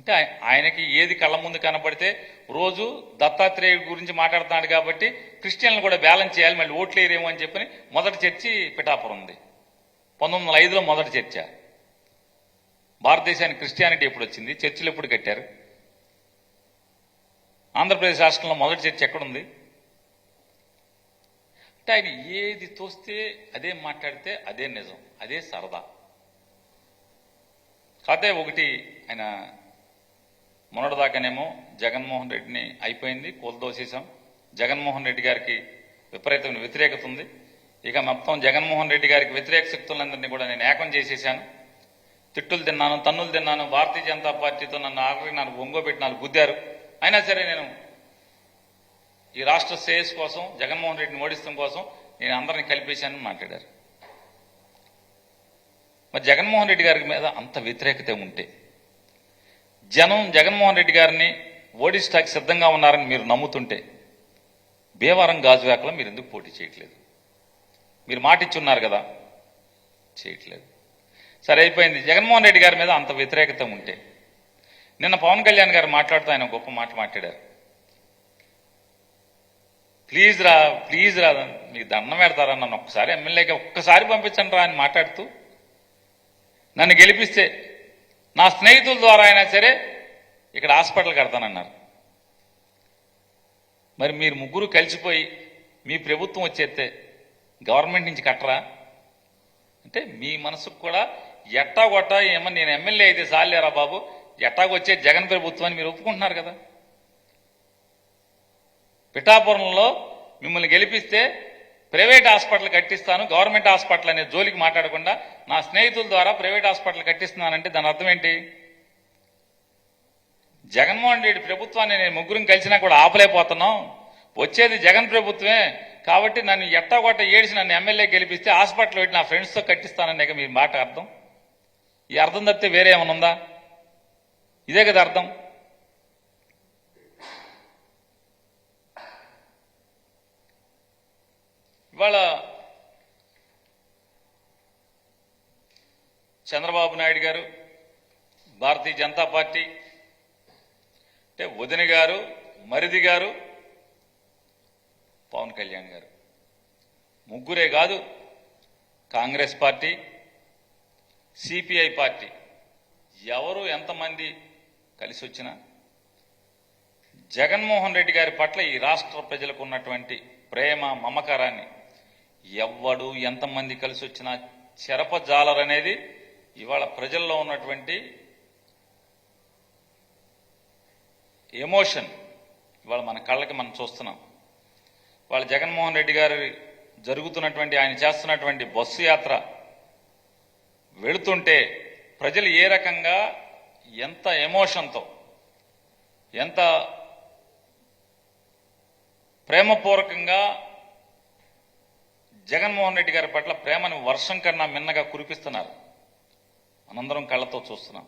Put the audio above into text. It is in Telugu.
అంటే ఆయనకి ఏది కళ్ళ ముందు కనపడితే రోజు దత్తాత్రేయుడి గురించి మాట్లాడుతున్నాడు కాబట్టి క్రిస్టియన్లు కూడా బ్యాలెన్స్ చేయాలి మళ్ళీ ఓట్లు వేయరేమో అని చెప్పని మొదటి చర్చి పిఠాపురం ఉంది. పంతొమ్మిది వందల ఐదులో మొదటి చర్చ. భారతదేశానికి క్రిస్టియానిటీ ఎప్పుడు వచ్చింది? చర్చిలు ఎప్పుడు కట్టారు? ఆంధ్రప్రదేశ్ రాష్ట్రంలో మొదటి చర్చ ఎక్కడుంది? అంటే ఆయన ఏది తోస్తే అదే మాట్లాడితే అదే నిజం అదే సరదా. కాకపోతే ఒకటి ఆయన మొన్నటిదాకానేమో జగన్మోహన్ రెడ్డిని అయిపోయింది కూలదోసేసాం జగన్మోహన్ రెడ్డి గారికి విపరీతమైన వ్యతిరేకత ఉంది. ఇక మొత్తం జగన్మోహన్ రెడ్డి గారికి వ్యతిరేక శక్తులందరినీ కూడా నేను ఏకం చేసేసాను తిట్టులు తిన్నాను తన్నులు తిన్నాను భారతీయ జనతా పార్టీతో నన్ను ఆఖరికి నాకు ఒంగోబెట్టి నాకు గుద్దారు. అయినా సరే నేను ఈ రాష్ట్ర శ్రేయస్ కోసం జగన్మోహన్ రెడ్డిని ఓడిస్తాం కోసం నేను అందరిని కలిపేశానని మాట్లాడారు. మరి జగన్మోహన్ రెడ్డి గారి మీద అంత వ్యతిరేకత ఉంటే జనం జగన్మోహన్ రెడ్డి గారిని ఓడిస్తాకి సిద్ధంగా ఉన్నారని మీరు నమ్ముతుంటే భీమవరం గాజువాకలో మీరు ఎందుకు పోటీ చేయట్లేదు? మీరు మాటిచ్చున్నారు ఉన్నారు కదా? చేయట్లేదు. సరే అయిపోయింది. జగన్మోహన్ రెడ్డి గారి మీద అంత వ్యతిరేకత ఉంటే. నిన్న పవన్ కళ్యాణ్ గారు మాట్లాడుతూ ఆయన గొప్ప మాట మాట్లాడారు. ప్లీజ్ రా ప్లీజ్ రా మీకు దండం పెడతారా? నన్ను ఒక్కసారి ఎమ్మెల్యేగా ఒక్కసారి పంపించండి రా అని మాట్లాడుతూ నన్ను గెలిపిస్తే నా స్నేహితుల ద్వారా అయినా సరే ఇక్కడ హాస్పిటల్ కడతానన్నారు మరి మీరు ముగ్గురు కలిసిపోయి మీ ప్రభుత్వం వచ్చేస్తే గవర్నమెంట్ నుంచి కట్టరా? అంటే మీ మనసుకు కూడా ఎట్టా కొట్టా ఏమన్నా నేను ఎమ్మెల్యే అయితే సాలేరా బాబు? ఎట్టాకొచ్చే వచ్చే జగన్ ప్రభుత్వాన్ని మీరు ఒప్పుకుంటున్నారు కదా. పిఠాపురంలో మిమ్మల్ని గెలిపిస్తే ప్రైవేట్ హాస్పిటల్ కట్టిస్తాను గవర్నమెంట్ హాస్పిటల్ అనే జోలికి మాట్లాడకుండా నా స్నేహితుల ద్వారా ప్రైవేట్ హాస్పిటల్ కట్టిస్తున్నానంటే దాని అర్థం ఏంటి? జగన్మోహన్ రెడ్డి ప్రభుత్వాన్ని నేను ముగ్గురం కలిసినా కూడా ఆపలేకపోతున్నాం. వచ్చేది జగన్ ప్రభుత్వమే. కాబట్టి నన్ను ఎట్టగొట్ట ఏడిసి నన్ను ఎమ్మెల్యే గెలిపిస్తే హాస్పిటల్ పెట్టి నా ఫ్రెండ్స్తో కట్టిస్తాననే మీ మాట అర్థం? ఈ అర్థం తప్పితే వేరే ఏమైనా ఉందా? ఇదే కదా అర్థం ఇవాళ చంద్రబాబు నాయుడు గారు భారతీయ జనతా పార్టీ అంటే వదిన గారు మరిది గారు పవన్ కళ్యాణ్ గారు. ముగ్గురే కాదు కాంగ్రెస్ పార్టీ సిపిఐ పార్టీ. ఎవరు ఎంతమంది కలిసి వచ్చినా జగన్మోహన్ రెడ్డి గారి పట్ల ఈ రాష్ట్ర ప్రజలకు ఉన్నటువంటి ప్రేమ మమకారాన్ని ఎవ్వడు ఎంతమంది కలిసి వచ్చినా చెరపజాలరనేది ఇవాళ ప్రజల్లో ఉన్నటువంటి ఎమోషన్ ఇవాళ మన కళ్ళకి మనం చూస్తున్నాం. వాళ్ళ జగన్మోహన్ రెడ్డి గారి జరుగుతున్నటువంటి ఆయన చేస్తున్నటువంటి బస్సు యాత్ర వెళుతుంటే ప్రజలు ఏ రకంగా ఎంత ఎమోషన్తో ఎంత ప్రేమపూర్వకంగా జగన్మోహన్ రెడ్డి గారి పట్ల ప్రేమను వర్షం కన్నా మిన్నగా కురిపిస్తున్నారు. మనందరం కళ్ళతో చూస్తున్నాం.